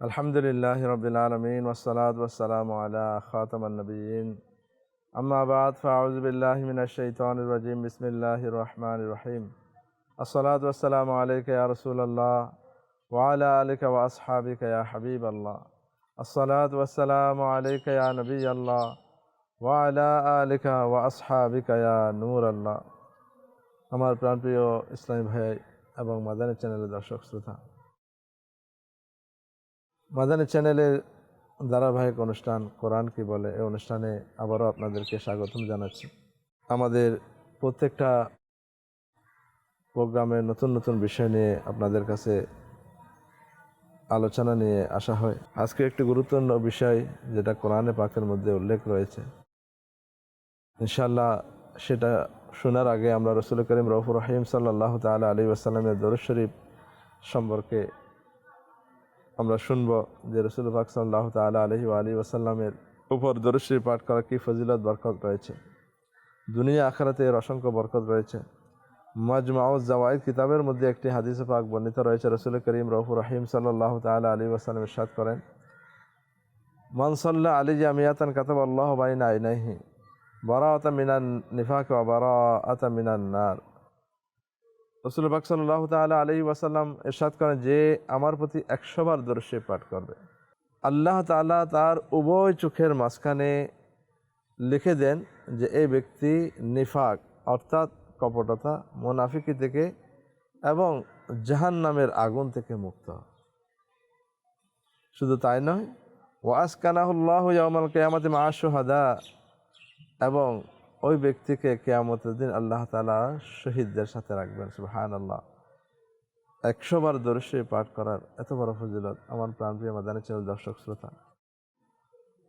الحمد لله رب العالمين والصلاة والسلام على خاتم النبيين أما بعد فأعوذ بالله من الشيطان الرجيم بسم الله الرحمن الرحيم الصلاة والسلام عليك يا رسول الله وعلى آلك وأصحابك يا حبيب الله الصلاة والسلام عليك يا نبي الله وعلى آلك وأصحابك يا نور الله আমার প্রাণপ্রিয় ইসলামী ভাই এবং মাদানী চ্যানেলের দর্শক শ্রোতা মাদানী চ্যানেলের ধারাবাহিক অনুষ্ঠান কোরআন কি বলে, এই অনুষ্ঠানে আবারও আপনাদেরকে স্বাগতম জানাচ্ছি। আমাদের প্রত্যেকটা প্রোগ্রামে নতুন নতুন বিষয় নিয়ে আপনাদের কাছে আলোচনা নিয়ে আসা হয়। আজকে একটি গুরুত্বপূর্ণ বিষয় যেটা কোরআনে পাকের মধ্যে উল্লেখ রয়েছে। ইনশাল্লাহ সেটা শোনার আগে আমরা রসুল করিম রফুর রহিম সাল্লাহ তালা আলী আসাল্লামের দরুদ শরীফ সম্পর্কে আমরা শুনব যে রসুল পাক সাল্লাহ তালা আলহি আলী ওসাল্লামের উপর দরুদ শরীফ পাঠ করা কী ফজিলত, বরকত রয়েছে? দুনিয়া, আখারাতে এর অসংখ্য বরকত রয়েছে। মাজমাউজ জাওয়াইদ কিতাবের মধ্যে একটি হাদিস পাক বর্ণিত রয়েছে, রসুল করিম রফুর রহিম সাল্লাহ তালা আলী ওসাল্লাম ইরশাদ করেন মনসল্লা আলী জামিয়াতান কাতাব আল্লাহ বাইন আইনাহি বারাআতা মিনান নিফাক ওয়া বারাআতা মিনান নার। রসুল পাক সাল্লাহ তালা আলহি ওয়াসাল্লাম ইরশাদ করেন যে আমার প্রতি একশো বার দর্শে পাঠ করবে। আল্লাহ তালা তার উভয় চোখের মাঝখানে লিখে দেন যে এই ব্যক্তি নিফাক, অর্থাৎ কপটতা, মোনাফিকি থেকে এবং জাহান নামের আগুন থেকে মুক্ত। শুধু তাই নয় ওয়াস কানাহুল্লাহ ইয়ামাল কেয়ামতে মাশোহাদা এবং ওই ব্যক্তিকে কেয়ামতের দিন আল্লাহ তালা শহীদদের সাথে রাখবেন সুহান আল্লাহ একশোবার দর্শে পাঠ করার এত বড় ফজিলত আমার প্রাণপ্রিয় মাদানী চ্যানেল দর্শক শ্রোতা।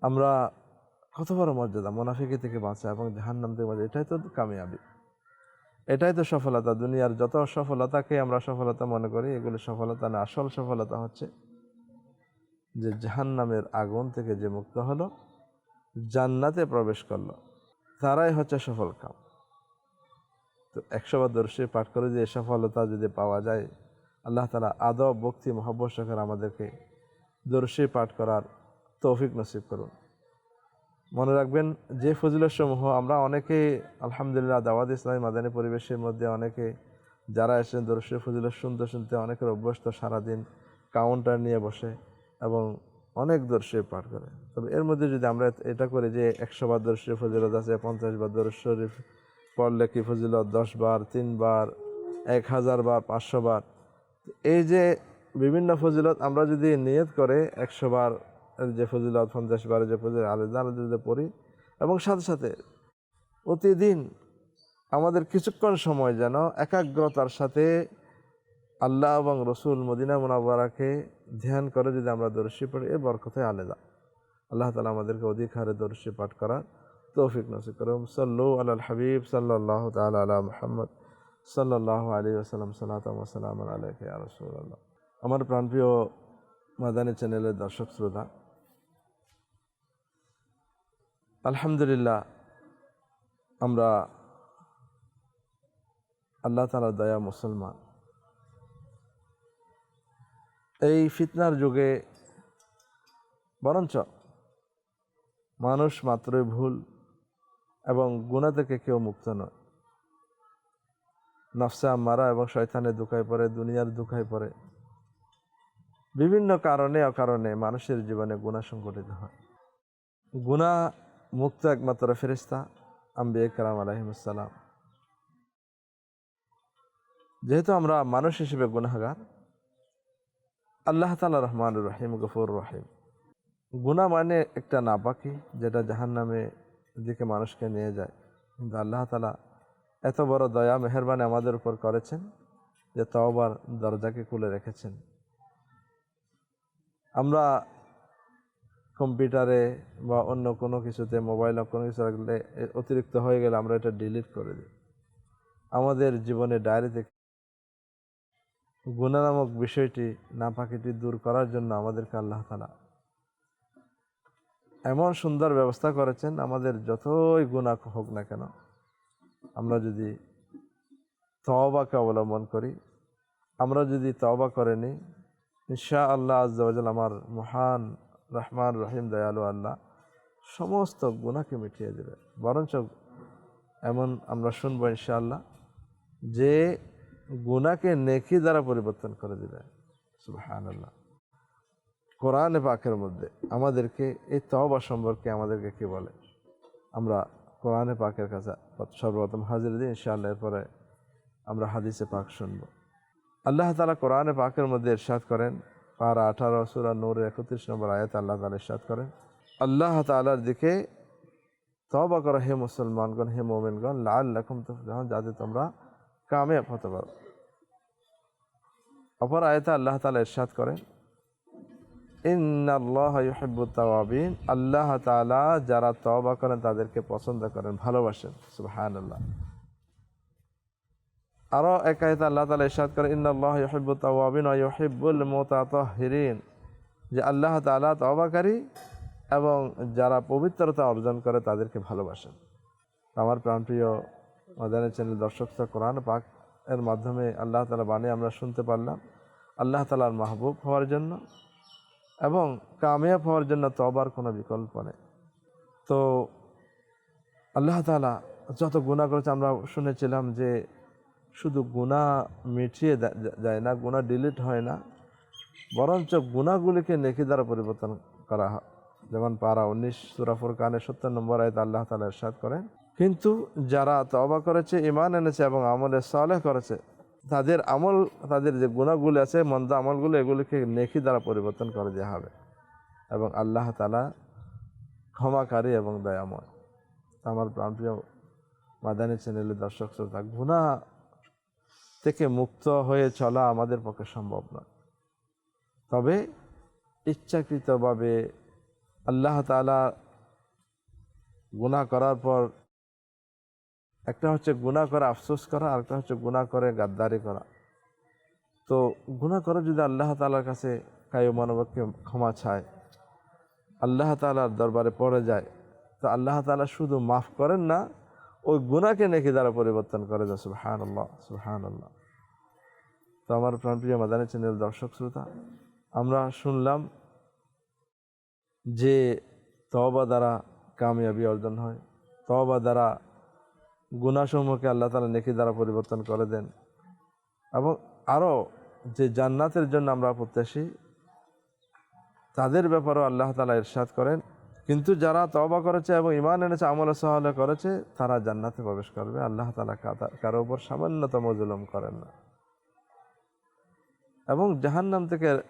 আমরা কত বড় মর্যাদা, মোনাফিকি থেকে বাঁচা এবং জাহান্নাম থেকে বাঁচা, এটাই তো কামিয়াবি। এটাই তো সফলতা, দুনিয়ার যত সফলতাকে আমরা সফলতা মনে করি, এগুলো সফলতা না, আসল সফলতা হচ্ছে যে জাহান্নামের আগুন থেকে যে মুক্ত হলো, জান্নাতে প্রবেশ করল। তারাই হচ্ছে সফল কাম। তো একশো বার দর্শে পাঠ করে যে সফলতা যদি পাওয়া যায়, আল্লাহ তালা আদব, ভক্তি, মহব্বত শেখার আমাদেরকে দর্শী পাঠ করার তৌফিক নসিব করুন। মনে রাখবেন, যে ফজিলত সমূহ আমরা অনেকে আলহামদুলিল্লাহ দাওয়াদ ইসলামী মাদানী পরিবেশের মধ্যে অনেকে যারা এসেছেন দর্শী ফজিলত শুনতে শুনতে অনেকের অভ্যস্ত সারাদিন কাউন্টার নিয়ে বসে এবং অনেক দর্শে পাঠ করে। তবে এর মধ্যে যদি আমরা এটা করি যে একশো বার দর্শে ফজিলত আছে, পঞ্চাশ বার দর্শ শরীফ পড়লে কি ফজিলত? দশ বার তিনবার এক হাজার বার, পাঁচশো বার। এই যে বিভিন্ন ফজিলত আমরা যদি নিয়ত করে একশো বার যে ফজিলত, পঞ্চাশ বারে যে ফজিলত আলাদা আলাদা যদি পড়ি, এবং সাথে সাথে প্রতিদিন আমাদের কিছুক্ষণ সময় যেন একাগ্রতার সাথে আল্লাহ এবং রসুল মদিনা মোনাবারাকে ধ্যান করে যদি আমরা দর্শী পড়ি এর বরকতে আলাদা। আল্লাহ তালা আমাদেরকে অধিক হারে দর্শী পাঠ করার তৌফিক নসিব করুম সাল্লু আল হাবিব সাল্লাহ তাল আলা মোহাম্মদ সাল্লাহ আলী আসালাম সাল্লাম সাল্লাম আলাইকে রসুল্লাহ আমার প্রাণপ্রিয় মাদানী চ্যানেলের দর্শক শ্রোতা, আলহামদুলিল্লাহ আমরা আল্লাহ তালা দয়া মুসলমান। এই ফিতনার যুগে, বরঞ্চ মানুষ মাত্রই ভুল এবং গুণা থেকে কেউ মুক্ত নয়। নফসা মারা এবং শয়তানের দুঃখায় পড়ে, দুনিয়ার দুঃখায় পড়ে। বিভিন্ন কারণে অকারণে মানুষের জীবনে গুণা সংঘটিত হয়। গুণা মুক্ত একমাত্র ফেরিস্তা আম্বিয়া কালাম আলহিমসাল্লাম যেহেতু আমরা মানুষ হিসেবে গুনাগার আল্লাহ তালা রহমান রহিম, গফুর রহিম। গুণা মানে একটা নাপাকি যেটা জাহান নামে দিকে মানুষকে নিয়ে যায়। কিন্তু আল্লাহ তালা এত বড় দয়া, মেহরবানি আমাদের উপর করেছেন যে তওবার দরজাকে খুলে রেখেছেন। আমরা কম্পিউটারে বা অন্য কোনো কিছুতে, মোবাইলে কোনো কিছু রাখলে অতিরিক্ত হয়ে গেলে আমরা এটা ডিলিট করে দিই। আমাদের জীবনে ডায়েরিতে গুণা নামক বিষয়টি নাপাকিটি দূর করার জন্য আমাদেরকে আল্লাহ তালা এমন সুন্দর ব্যবস্থা করেছেন, আমাদের যতই গুণা হোক না কেন, আমরা যদি তওবাকে অবলম্বন করি, আমরা যদি তওবা করে নিই ইনশা আল্লাহ আজ্জাল আমার মহান রহমান রহিম দয়ালু আল্লাহ সমস্ত গুণাকে মিটিয়ে দেবে। বরঞ্চ এমন আমরা শুনব ইনশাআল্লাহ যে গুণাকে নেকি দ্বারা পরিবর্তন করে দিবে। সুবাহান আল্লাহ কোরআনে পাকের মধ্যে আমাদেরকে এই তওবা সম্পর্কে আমাদেরকে কি বলে? আমরা কোরআনে পাকের কাছে সর্বপ্রথম হাজির দিই ইনশাআল্লাহ এরপরে আমরা হাদিসে পাক শুনব। আল্লাহ তালা কোরআনে পাকের মধ্যে ইরশাদ করেন, পারা আঠারো, সুরা নূরের একত্রিশ নম্বর আয়াত আল্লাহ তালা ইরশাদ করেন, আল্লাহ তালার দিকে তবা করো হে মুসলমানগণ, হে মোমিনগণ লাল লখম যখন যাতে তোমরা কামিয়াব হতে পারো। অপর আয়তা আল্লাহ তালা ইরশাদ করেন, ইন্নাল্লাহ আল্লাহ তাআলা যারা তওবা করেন তাদেরকে পছন্দ করেন, ভালোবাসেন, সুবহানাল্লাহ। আরও এক আয়াতে আল্লাহ তাআলা ইরশাদ করেন, ইন্নাল্লাহ ইউহিব্বুল মুতাতাহহিরিন যে আল্লাহ তাআলা তবাকারী এবং যারা পবিত্রতা অর্জন করে তাদেরকে ভালোবাসেন। আমার প্রাণপ্রিয় মাদানের চ্যানেল দর্শক কোরআন পাক এর মাধ্যমে আল্লাহ তালা বাণী আমরা শুনতে পারলাম। আল্লাহ তালার মাহবুব হওয়ার জন্য এবং কামিয়াব হওয়ার জন্য তবার কোনো বিকল্প নেই। তো আল্লাহ তালা যত গুণা করেছে আমরা শুনেছিলাম যে শুধু গুণা মিটিয়ে যায় না গুণা ডিলিট হয় না, বরঞ্চ গুণাগুলিকে নেকি দ্বারা পরিবর্তন করা হয়। যেমন পারা উনিশ সুরাফুর কানে সত্তর নম্বর আয়তে আল্লাহ তালা ইরশাদ করেন কিন্তু যারা তবা করেছে ইমান এনেছে এবং আমলে সালেহ করেছে, তাদের আমল, তাদের যে গুণাগুলি আছে, মন্দ আমলগুলো, এগুলিকে নেকি দ্বারা পরিবর্তন করে দেওয়া হবে। এবং আল্লাহ তালা ক্ষমাকারী এবং দয়াময়। আমার প্রাণপ্রিয় মাদানী চ্যানেলের দর্শক শ্রোতা গুণা থেকে মুক্ত হয়ে চলা আমাদের পক্ষে সম্ভব নয়। তবে ইচ্ছাকৃতভাবে আল্লাহ তালা গুনাহ করার পর একটা হচ্ছে গুনাহ করে, আফসোস করা আর একটা হচ্ছে গুনাহ করে গাদ্দারি করা। তো গুনাহ করে যদি আল্লাহ তালার কাছে কায়ু মানবকে ক্ষমা চায়, আল্লাহ তালার দরবারে পড়ে যায়, তো আল্লাহ তালা শুধু মাফ করেন না, ওই গুনাহকে নেকি দ্বারা পরিবর্তন করে দেয়। সুবহান আল্লাহ সুবহান আল্লাহ তো আমার প্রাণপ্রিয় মাদানী চ্যানেল দর্শক শ্রোতা, আমরা শুনলাম যে তওবা দ্বারা কামিয়াবি অর্জন হয়, তওবা দ্বারা গুণাসমূহকে আল্লাহ তালা নেকি দ্বারা পরিবর্তন করে দেন। এবং আরও যে জান্নাতের জন্য আমরা প্রত্যাশী, তাদের ব্যাপারেও আল্লাহ তালা ইরশাদ করেন। কিন্তু যারা তবা করেছে এবং ইমান এনেছে, আমল সহলে করেছে, তারা জান্নাতে প্রবেশ করবে। আল্লাহ তালা কারও উপর সামান্যতম জুলুম করেন না। এবং জাহান্নাম থেকে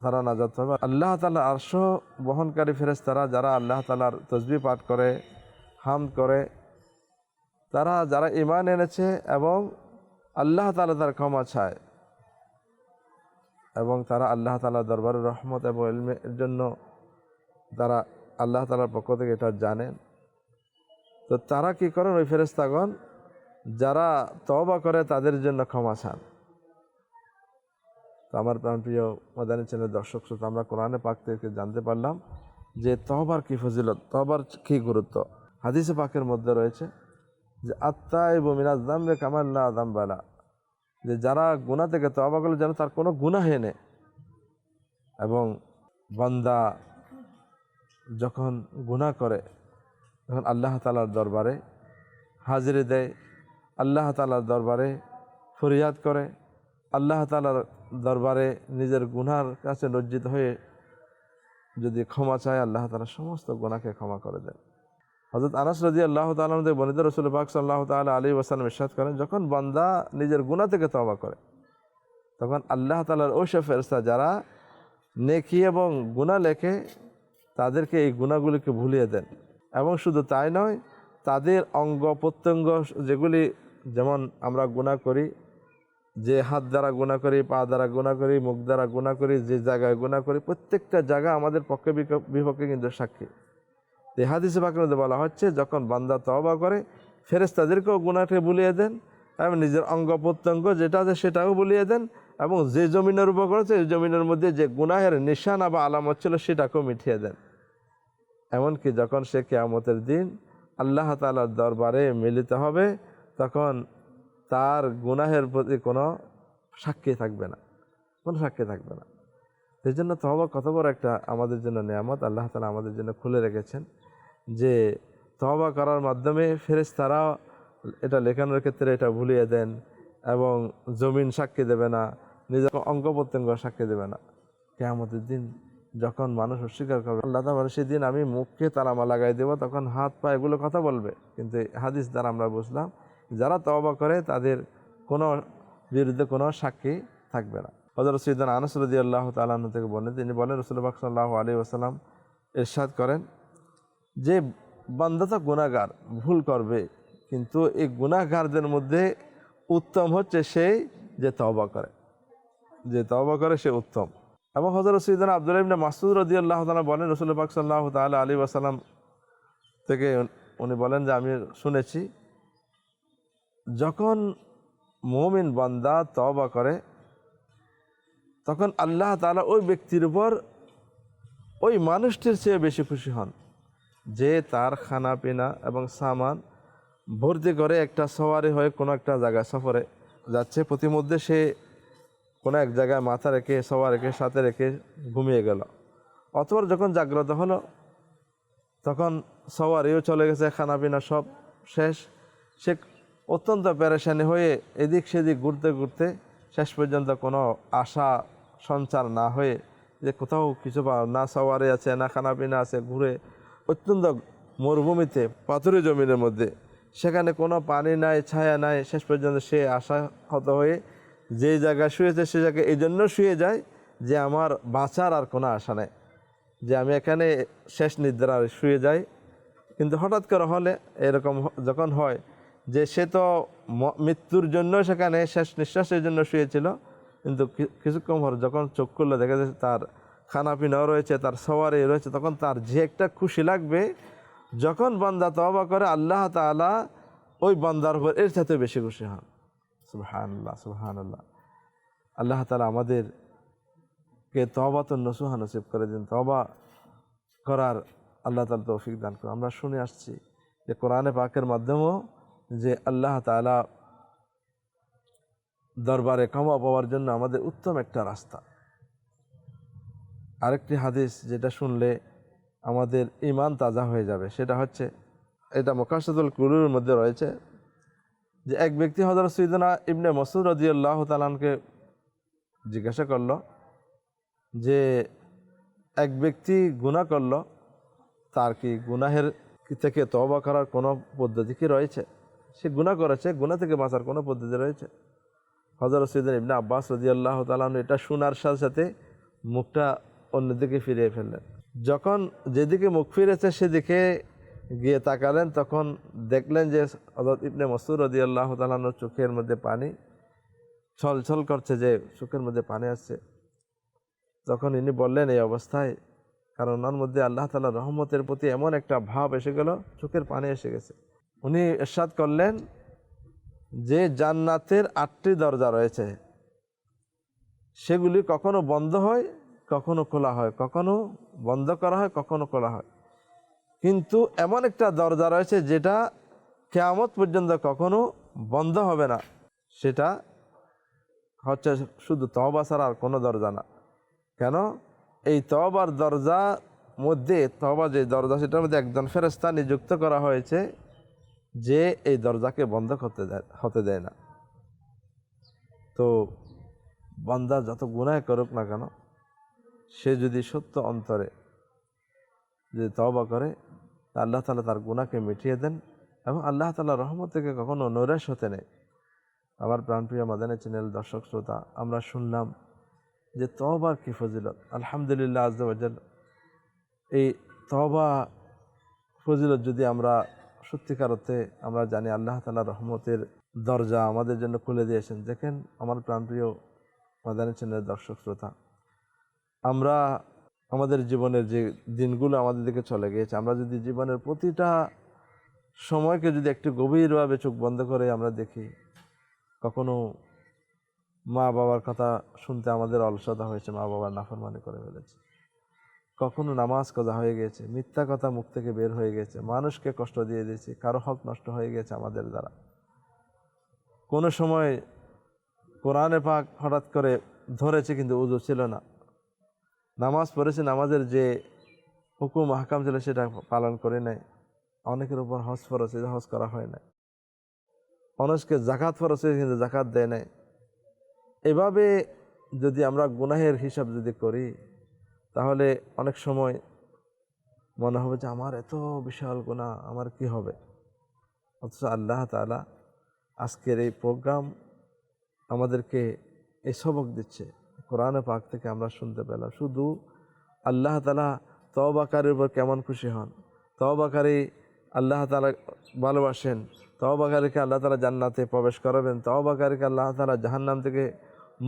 তারা নাজাত পাবে আল্লাহ তালা আরশ বহনকারী ফেরেস তারা যারা আল্লাহ তালার তসবি পাঠ করে, হাম করে তারা যারা ইমান এনেছে এবং আল্লাহ তালা তার ক্ষমা চায় এবং তারা আল্লাহ তালা দরবারের রহমত এবং ইলমের জন্য তারা আল্লাহ তালার পক্ষ থেকে এটা জানেন। তো তারা কি করেন? ওই ফেরেস্তাগণ যারা তওবা করে তাদের জন্য ক্ষমা চান। তো আমার প্রাণপ্রিয় মাদানী চ্যানেল দর্শক শ্রোতা, আমরা কোরআনে পাক থেকে জানতে পারলাম যে তহবার কি ফজিলত তহবার কি গুরুত্ব। হাদিসে পাকের মধ্যে রয়েছে যে আত্মা এবং মিনাজ দামবে কামাল্লা দামবালা যে যারা গুণা থেকে তবা করলে যেন তার কোনো গুণা হয় নেই। এবং বান্দা যখন গুনাহ করে, তখন আল্লাহ তালার দরবারে হাজিরে দেয়, আল্লাহ তালার দরবারে ফরিয়াদ করে, আল্লাহ তালার দরবারে নিজের গুনার কাছে লজ্জিত হয়ে যদি ক্ষমা চায়, আল্লাহ তালা সমস্ত গুণাকে ক্ষমা করে দেন। হজরত আনাস রাজি আল্লাহ তালামদের বনিদ রসুল পাক সাল্লাহ তালা আলী ওসালাম ইরশাদ করেন, যখন বান্দা নিজের গুণা থেকে তবা করে, তখন আল্লাহ তালার সব ফেরস্তা যারা নেকি এবং গুণা লেখে, তাদেরকে এই গুণাগুলিকে ভুলিয়ে দেন। এবং শুধু তাই নয়, তাদের অঙ্গ প্রত্যঙ্গ যেগুলি যেমন আমরা গুণা করি, যে হাত দ্বারা গুণা করি, পা দ্বারা গুণা করি, মুখ দ্বারা গুণা করি, যে জায়গায় গুণা করি, প্রত্যেকটা জায়গা আমাদের পক্ষে বিপক্ষে কিন্তু সাক্ষী। এই হাদিসে পাকের মধ্যে বলা হচ্ছে, যখন বান্দা তওবা করে ফেরেস্তাদেরকেও গুণাকে ভুলিয়ে দেন এবং নিজের অঙ্গ প্রত্যঙ্গ যেটা আছে সেটাও ভুলিয়ে দেন এবং যে জমিনের উপর করেছে এই জমিনের মধ্যে যে গুনাহের নিশানা বা আলামত ছিল সেটাকেও মিটিয়ে দেন। এমনকি যখন সে কেয়ামতের দিন আল্লাহ তালার দরবারে মিলিত হবে, তখন তার গুনাহের প্রতি কোনো সাক্ষী থাকবে না। কোনো সাক্ষী থাকবে না। এই জন্য তহবা কত বড় একটা আমাদের জন্য নিয়ামত, আল্লাহ তালা আমাদের জন্য খুলে রেখেছেন। যে তহবা করার মাধ্যমে ফেরেস তারা এটা লেখানোর ক্ষেত্রে এটা ভুলিয়ে দেন এবং জমিন সাক্ষী দেবে না, নিজের অঙ্গ প্রত্যঙ্গ সাক্ষী দেবে না। কেয়ামতের দিন যখন মানুষ অস্বীকার করবে, আল্লাহ তালা সেদিন আমি মুখকে তালামা লাগাই দেবো, তখন হাত পা এগুলো কথা বলবে। কিন্তু হাদিস দ্বারা আমরা বুঝলাম, যারা তওবা করে তাদের কোনো বিরুদ্ধে কোনো সাক্ষী থাকবে না। হজরত সৈদান আনসরদি আল্লাহ তালাহ থেকে বলেন তিনি বলেন রসুলবাক সাল্লাহ আলী ওসালাম এরশাদ করেন যে বান্দা তো গুণাগার ভুল করবে। কিন্তু এই গুণাগারদের মধ্যে উত্তম হচ্ছে সেই যে তওবা করে। যে তওবা করে সে উত্তম। এবং হজরত সৈদান আব্দুল ইবনে মাসুদ রদি আল্লাহ তালা বলেন, রসুল পাক সাল্লাহ তাল আলী ওসালাম থেকে উনি বলেন যে, আমি শুনেছি, যখন মমিন বান্দা তওবা করে, তখন আল্লাহ তাআলা ওই ব্যক্তির উপর ওই মানুষটির চেয়ে বেশি খুশি হন। যে তার খানা পিনা এবং সামান ভর্তি করে একটা সওয়ারি হয়ে কোনো একটা জায়গায় সফরে যাচ্ছে, প্রতিমধ্যে সে কোনো এক জায়গায় মাথা রেখে সওয়ার রেখে সাথে রেখে ঘুমিয়ে গেল। অতপর যখন জাগ্রত হলো, তখন সওয়ারিও চলে গেছে, খানা পিনা সব শেষ। সে অত্যন্ত পেরেশানি হয়ে এদিক সেদিক ঘুরতে ঘুরতে শেষ পর্যন্ত কোনো আশা সঞ্চার না হয়ে যে কোথাও কিছু না সওয়ারি আছে, না খানা পিনা আছে, ঘুরে অত্যন্ত মরুভূমিতে, পাথুরি জমিনের মধ্যে। সেখানে কোনো পানি নাই, ছায়া নাই, শেষ পর্যন্ত সে আশা হত হয়ে যেই জায়গায় শুয়েছে সে জায়গায় এই জন্য শুয়ে যায় যে আমার বাঁচার আর কোনো আশা নেই। যে আমি এখানে শেষ নিদ্রা শুয়ে যাই। কিন্তু হঠাৎ করে হলে এরকম যখন হয় যে সে তো মৃত্যুর জন্য সেখানে শেষ নিঃশ্বাসের জন্য শুয়েছিল। কিন্তু কিছুক্ষণ যখন চোখ করলে দেখা যাচ্ছে তার খানা পিনাও রয়েছে, তার সওয়ারি রয়েছে, তখন তার যে একটা খুশি লাগবে, যখন বান্দা তওবা করে, আল্লাহ তাআলা ওই বান্দার উপর এর সাথে বেশি খুশি হন। সুবহান আল্লাহ সুবহান আল্লাহ আল্লাহ তালা আমাদেরকে তবা তো নসুহা নসিব করে দিন। তবা করার আল্লাহ তালা তৌফিক দান করে আমরা শুনে আসছি যে কোরআনে পাকের মাধ্যমেও যে আল্লাহ তালা দরবারে ক্ষমা পাওয়ার জন্য আমাদের উত্তম একটা রাস্তা। আরেকটি হাদিস যেটা শুনলে আমাদের ইমান তাজা হয়ে যাবে, সেটা হচ্ছে, এটা মোকাশাদুল কুলুর মধ্যে রয়েছে যে এক ব্যক্তি হজরত সৈদনা ইবনে মসুদ রদিয়াল্লাহ তালানকে জিজ্ঞাসা করল যে এক ব্যক্তি গুনাহ করল, তার কি গুনাহের থেকে তওবা করার কোনো পদ্ধতি কি রয়েছে? সে গুনাহ করেছে, গুনাহ থেকে বাঁচার কোনো পদ্ধতি রয়েছে? হজরত সৈদিন ইবনে আব্বাস রদিয়াল্লাহ তালান এটা শোনার সাথে সাথে মুখটা অন্যদিকে ফিরিয়ে ফেললেন। যখন যেদিকে মুখ ফিরেছে সেদিকে গিয়ে তাকালেন, তখন দেখলেন যে হজরত ইবনে মসুর রদি আল্লাহ তালানোর চোখের মধ্যে পানি ছলছল করছে, যে চোখের মধ্যে পানি আসছে। তখন ইনি বললেন, এই অবস্থায়? কারণ ওনার মধ্যে আল্লাহ তালা রহমতের প্রতি এমন একটা ভাব এসে গেল, চোখের পানি এসে গেছে। উনি এরশাদ করলেন যে জান্নাতের আটটি দরজা রয়েছে, সেগুলি কখনো বন্ধ হয় কখনো খোলা হয়, কখনো বন্ধ করা হয়, কখনো খোলা হয়। কিন্তু এমন একটা দরজা রয়েছে যেটা কেয়ামত পর্যন্ত কখনো বন্ধ হবে না। সেটা হচ্ছে শুধু তহবা ছাড়া আর কোনো দরজা না। কেন? এই তহবার দরজা মধ্যে তহবা যে দরজা, সেটার মধ্যে একজন ফেরস্তা নিযুক্ত করা হয়েছে যে এই দরজাকে বন্ধ করতে দেয় হতে দেয় না। তো বান্দা যত গুনাহ করুক না কেন সে যদি সত্য অন্তরে যদি তওবা করে, তা আল্লাহ তালা তার গুনাহকে মিটিয়ে দেন এবং আল্লাহ তালা রহমত থেকে কখনো নৈরাশ হতে নেই। আমার প্রাণপ্রিয় মাদানী চ্যানেল দর্শক শ্রোতা, আমরা শুনলাম যে তওবার কি ফজিলত? আলহামদুলিল্লাহ আজদাল এই তওবা ফজিলত যদি আমরা সত্যিকার অর্থে আমরা জানি আল্লাহ তালা রহমতের দরজা আমাদের জন্য খুলে দিয়েছেন। দেখেন আমার প্রাণপ্রিয় মাদানী চ্যানেলের দর্শক শ্রোতা আমরা আমাদের জীবনের যে দিনগুলো আমাদের দিকে চলে গিয়েছে, আমরা যদি জীবনের প্রতিটা সময়কে যদি একটু গভীরভাবে চোখ বন্ধ করে আমরা দেখি, কখনো মা বাবার কথা শুনতে আমাদের অলসতা হয়েছে মা বাবার নাফরমানি করে ফেলেছে। কখনো নামাজ কথা হয়ে গেছে মিথ্যা কথা মুখ থেকে বের হয়ে গেছে মানুষকে কষ্ট দিয়ে দিয়েছি, কারও হক নষ্ট হয়ে গেছে আমাদের দ্বারা। কোনো সময় কোরআনে পাক হঠাৎ করে ধরেছে কিন্তু উজু ছিল না। নামাজ পড়েছে নামাজের যে হুকুম হাকাম ছিল সেটা পালন করে নাই। অনেকের উপর হজ হয়েছে, হজ করা হয় না অনেককে জাকাত হয়েছে, কিন্তু জাকাত দেয় নাই। এভাবে যদি আমরা গুনাহের হিসাব যদি করি তাহলে অনেক সময় মনে হবে যে আমার এত বিশাল গুণা আমার কি হবে? অথচ আল্লাহ তালা আজকের এই প্রোগ্রাম আমাদেরকে এই সবক দিচ্ছে। কোরআনে পাক থেকে আমরা শুনতে পেলাম। শুধু আল্লাহ তালা তবাকারীর উপর কেমন খুশি হন? তবাকারী আল্লাহ তালা ভালোবাসেন তবাকারীকে আল্লাহ তালা জান্নাতে প্রবেশ করাবেন তবাকারীকে আল্লাহ তালা জাহান্নাম থেকে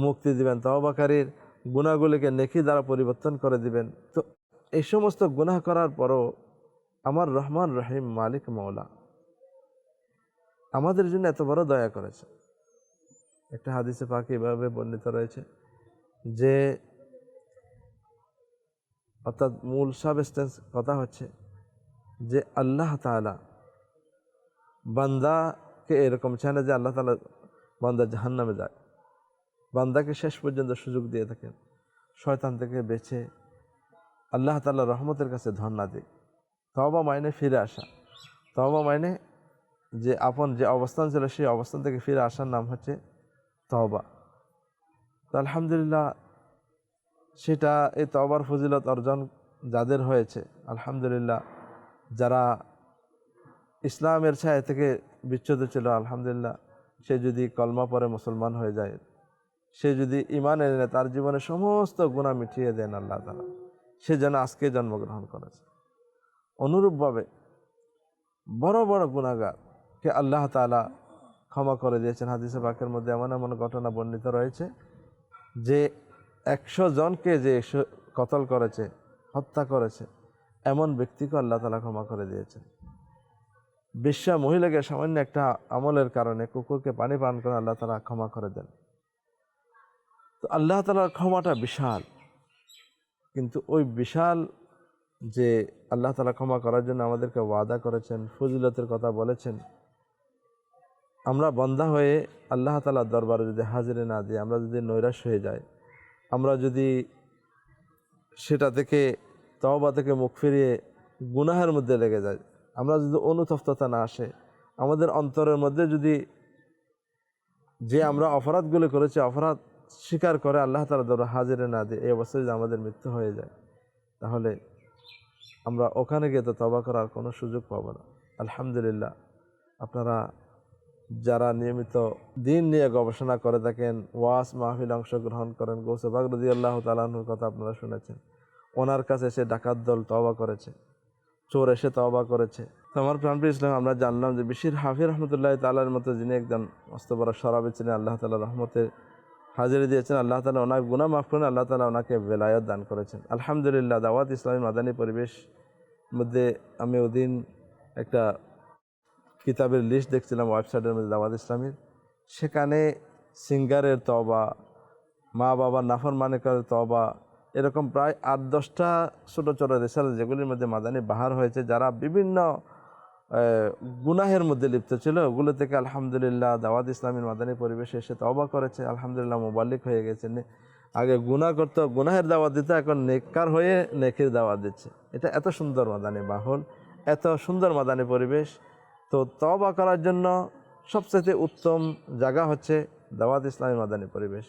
মুক্তি দিবেন তবাকারীর গুণাগুলিকে নেকি দ্বারা পরিবর্তন করে দিবেন। তো এই সমস্ত গুনাহ করার পরও আমার রহমান রহিম মালিক মৌলা আমাদের জন্য এত বড় দয়া করেছে একটা হাদিসে পাকে এভাবে বর্ণিত রয়েছে যে অর্থাৎ মূল সাবস্টেন্স কথা হচ্ছে যে আল্লাহ তালা বান্দাকে এরকম চায় না যে আল্লাহ তালা বান্দা জাহান্নামে যায়। বান্দাকে শেষ পর্যন্ত সুযোগ দিয়ে থাকেন। শয়তান থেকে বেছে আল্লাহ তাল্লাহ রহমতের কাছে ধর্ণা দিই তবা মাইনে ফিরে আসা। তবা মাইনে যে আপন যে অবস্থান ছিল সেই অবস্থান থেকে ফিরে আসার নাম হচ্ছে তবা আলহামদুলিল্লাহ, সেটা এই তবার ফজিলত অর্জন যাদের হয়েছে, আলহামদুলিল্লাহ, যারা ইসলামের ছায়া থেকে বিচ্ছুত ছিল, আলহামদুলিল্লাহ, সে যদি কলমা পরে মুসলমান হয়ে যায়, সে যদি ইমান এনে তার জীবনে সমস্ত গুণা মিটিয়ে দেন আল্লাহ তালা সে যেন আজকে জন্মগ্রহণ করেছে। অনুরূপভাবে বড় বড় গুণাগারকে আল্লাহ তালা ক্ষমা করে দিয়েছেন। হাদিসে পাকের মধ্যে এমন এমন ঘটনা বর্ণিত রয়েছে। যে একশো জনকে যে কতল করেছে, হত্যা করেছে, এমন ব্যক্তিকে আল্লাহ তালা ক্ষমা করে দিয়েছেন। বিশ্বা মহিলাকে সামান্য একটা আমলের কারণে কুকুরকে পানি পান করে আল্লাহ তালা ক্ষমা করে দেন। তো আল্লাহ তালার ক্ষমাটা বিশাল। কিন্তু ওই বিশাল যে আল্লাহ তালা ক্ষমা করার জন্য আমাদেরকে ওয়াদা করেছেন, ফজিলতের কথা বলেছেন আমরা বন্ধা হয়ে আল্লাহ তালার দরবারে যদি হাজিরে না দিই, আমরা যদি নৈরাশ হয়ে যাই, আমরা যদি সেটা থেকে, তওবা থেকে মুখ ফিরিয়ে গুনাহের মধ্যে লেগে যাই, আমরা যদি অনুতপ্ততা না আসে, আমাদের অন্তরের মধ্যে যদি যে আমরা অপরাধগুলো করেছি, অপরাধ স্বীকার করে আল্লাহ তালা দরবার হাজিরে না দিয়ে এই অবস্থায় যদি আমাদের মৃত্যু হয়ে যায়, তাহলে আমরা ওখানে গিয়ে তো তবা করার কোনো সুযোগ পাবো না। আলহামদুলিল্লাহ, আপনারা যারা নিয়মিত দিন নিয়ে গবেষণা করে থাকেন, ওয়াস মাহফিল অংশগ্রহণ করেন, গৌসে বাগরদি আল্লাহ তালাহুর কথা আপনারা শুনেছেন। ওনার কাছে সে ডাকাত দল তবা করেছে, চোর এসে তবা করেছে। তো আমার ইসলাম, আমরা জানলাম যে বিশির হাফির রহমতুল্লাহ তালার মতো যিনি একজন মস্ত বড় সরাবে ছিলেন, আল্লাহ তালা রহমতে হাজিরে দিয়েছেন, আল্লাহ তালা ওনার গুণা মাফ করেন, আল্লাহ তালা ওনাকে বেলায়ত দান করেছেন। আলহামদুলিল্লাহ, দাওয়াত ইসলামী মাদানী পরিবেশ মধ্যে আমি ওদিন একটা কিতাবের লিস্ট দেখছিলাম ওয়েবসাইটের মধ্যে দাওয়াত ইসলামীর। সেখানে সিঙ্গারের তবা মা বাবার নাফর মানিকার তবা এরকম প্রায় আট দশটা ছোটো ছোটো রেসাল যেগুলির মধ্যে মাদানি বাহার হয়েছে, যারা বিভিন্ন গুনাহের মধ্যে লিপ্ত ছিল। ওগুলো থেকে আলহামদুলিল্লাহ দাওয়াত ইসলামীর মাদানী পরিবেশে এসে তবা করেছে। আলহামদুলিল্লাহ মোবাল্লিক হয়ে গেছে। আগে গুনাহ করতো, গুনাহের দাওয়াত দিত, এখন নেককার হয়ে নেকির দাওয়াত দিচ্ছে। এটা এত সুন্দর মাদানী বাহন এত সুন্দর মাদানী পরিবেশ। তো তবা করার জন্য সবচেয়ে উত্তম জায়গা হচ্ছে দাওয়াত ইসলামী মাদানী পরিবেশ।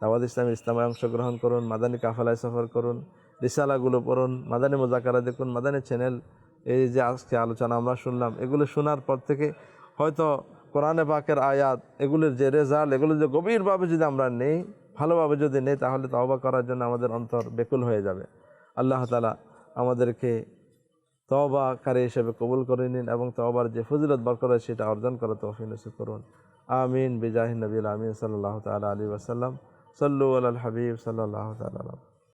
দাওয়াত ইসলামী ইসলামে অংশগ্রহণ করুন, মাদানী কাফালায় সফর করুন, রিসালাগুলো পড়ুন, মাদানী মোজাকারা দেখুন, মাদানী চ্যানেল, এই যে আজকে আলোচনা আমরা শুনলাম, এগুলো শোনার পর থেকে হয়তো কোরআনে পাকের আয়াত, এগুলির যে রেজাল্ট এগুলো যে গভীরভাবে যদি আমরা নেই, ভালোভাবে যদি নেই, তাহলে তওবা করার জন্য আমাদের অন্তর বেকুল হয়ে যাবে। আল্লাহ তালা আমাদেরকে তওবাকারী হিসেবে কবুল করে নিন এবং তবার যে ফজিলত বরকর সেটা অর্জন করা তৌফিক করুন। আমিন। বিজাহিন নবীল আমিন সাল্লাহ তালা আলী ওসাল্লাম সাল্লু আল হাবিব সাল্লাহ তালা